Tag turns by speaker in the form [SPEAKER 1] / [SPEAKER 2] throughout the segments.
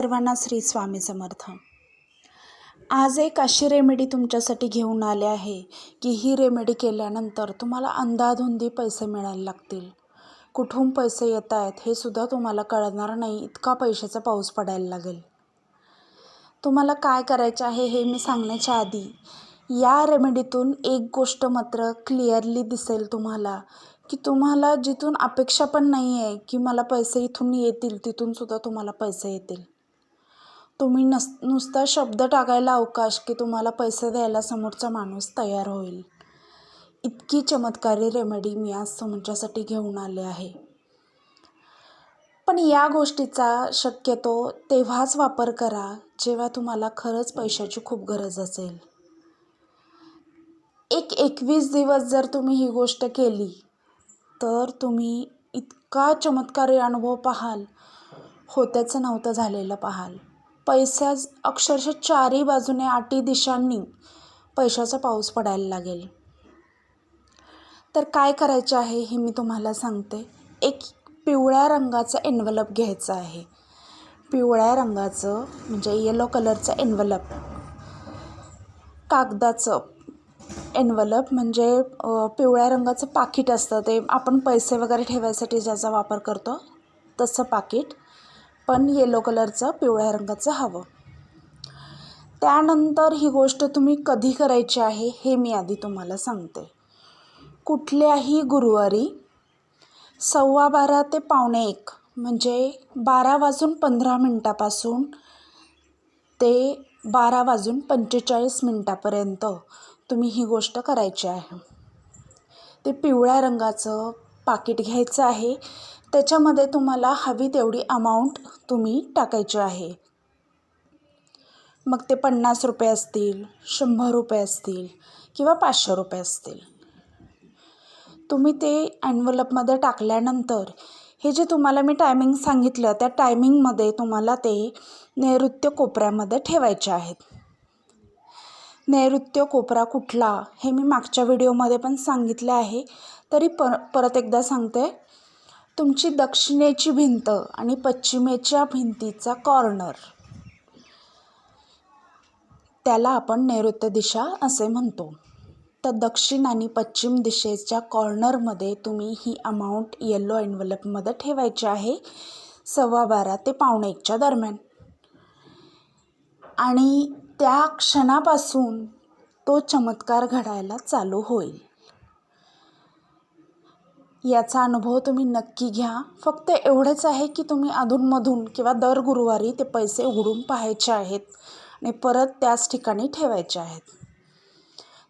[SPEAKER 1] सर्वांना श्री स्वामी समर्थ. आज एक अशी रेमेडी तुमच्यासाठी घेऊन आले आहे की ही रेमेडी केल्यानंतर तुम्हाला अंदाधुंदी पैसे मिळायला लागतील. कुठून पैसे येत आहेत हे सुद्धा तुम्हाला कळणार नाही इतका पैशाचा पाऊस पडायला लागेल. तुम्हाला काय करायचं आहे हे मी सांगण्याच्या आधी या रेमेडीतून एक गोष्ट मात्र क्लिअरली दिसेल तुम्हाला की तुम्हाला जिथून अपेक्षा पण नाही आहे की मला पैसे इथून येतील तिथूनसुद्धा तुम्हाला पैसे येतील. तुम्ही नस नुसता शब्द टाकायला अवकाश की तुम्हाला पैसे द्यायला समोरचा माणूस तयार होईल. इतकी चमत्कारी रेमेडी मी आज तुमच्यासाठी घेऊन आले आहे. पण या गोष्टीचा शक्यतो तेव्हाच वापर करा जेव्हा तुम्हाला खरंच पैशाची खूप गरज असेल. एक एकवीस दिवस जर तुम्ही ही गोष्ट केली तर तुम्ही इतका चमत्कारी अनुभव पाहाल. होत्याचं नव्हतं झालेलं पाहाल. पैसा अक्षरशः चारही बाजूने आठी दिशांनी पैशाचा पाऊस पडायला लागेल. तर काय करायचे आहे हे मी तुम्हाला सांगते. एक पिवळ्या रंगाचं एन्व्हलप घ्यायचं आहे. पिवळ्या रंगाचं म्हणजे येलो कलरचं एन्व्हलप कागदाचं एन्व्हलप म्हणजे पिवळ्या रंगाचं पाकिट असतं. ते आपण पैसे वगैरे ठेवायसाठी ज्याचा वापर करतो तसं पाकिट. पण येलो कलरचं पिवळ्या रंगाचं हवं. त्यानंतर ही गोष्ट तुम्ही कधी करायची आहे हे मी आधी तुम्हाला सांगते. कुठल्याही गुरुवारी सव्वा बारा ते पावणे एक म्हणजे बारा वाजून पंधरा मिनटापासून ते बारा वाजून पंचेचाळीस मिनटापर्यंत तुम्ही ही गोष्ट करायची आहे. ते पिवळ्या रंगाचं पाकिट घ्यायचं आहे. त्याच्यामध्ये तुम्हाला हवी तेवढी अमाऊंट तुम्ही टाकायची आहे. मग ते पन्नास रुपये असतील शंभर रुपये असतील किंवा पाचशे रुपये असतील. तुम्ही ते ॲन्व्हलपमध्ये टाकल्यानंतर हे जे तुम्हाला मी टायमिंग सांगितलं त्या टायमिंगमध्ये तुम्हाला ते नैऋत्य कोपऱ्यामध्ये ठेवायचे आहेत. नैऋत्य कोपरा कुठला हे मी मागच्या व्हिडिओमध्ये पण सांगितले आहे. तरी पर परत एकदा सांगते. तुमची दक्षिणेची भिंत आणि पश्चिमेच्या भिंतीचा कॉर्नर. त्याला आपण नैऋत्य दिशा असे म्हणतो. तर दक्षिण आणि पश्चिम दिशेच्या कॉर्नरमध्ये तुम्ही ही अमाऊंट येलो एन्व्हलपमध्ये ठेवायची आहे. सव्वा बारा ते पावणे एकच्या दरम्यान. आणि त्या क्षणापासून तो चमत्कार घडायला चालू होईल. याचा अनुभव तुम्ही नक्की घ्या. फक्त एवढंच आहे की तुम्ही अधूनमधून किंवा दर गुरुवारी ते पैसे उघडून पाहायचे आहेत आणि परत त्याच ठिकाणी ठेवायचे आहेत.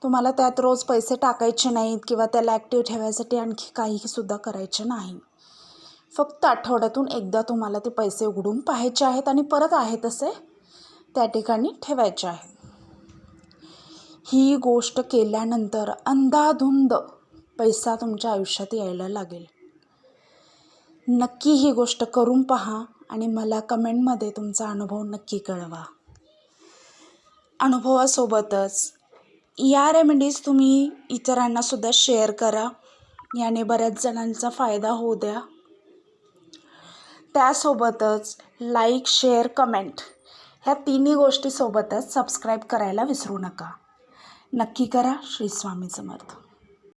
[SPEAKER 1] तुम्हाला त्यात रोज पैसे टाकायचे नाहीत किंवा त्याला ॲक्टिव्ह ठेवायसाठी आणखी काहीसुद्धा करायचे नाही. फक्त आठवड्यातून एकदा तुम्हाला ते पैसे उघडून पाहायचे आहेत आणि परत आहे तसे त्या ठिकाणी ठेवायचे आहेत. ही गोष्ट केल्यानंतर अंधाधुंद पैसा तुमच्या आयुष्यात यायला लागेल. नक्की ही गोष्ट करून पहा आणि मला कमेंटमध्ये तुमचा अनुभव नक्की कळवा. अनुभवासोबतच या रेमेडीज तुम्ही इतरांनासुद्धा शेअर करा. याने बऱ्याच जणांचा फायदा होऊ द्या. त्यासोबतच लाईक शेअर कमेंट ह्या तिन्ही गोष्टीसोबतच सबस्क्राईब करायला विसरू नका. नक्की करा श्री स्वामी समर्थ.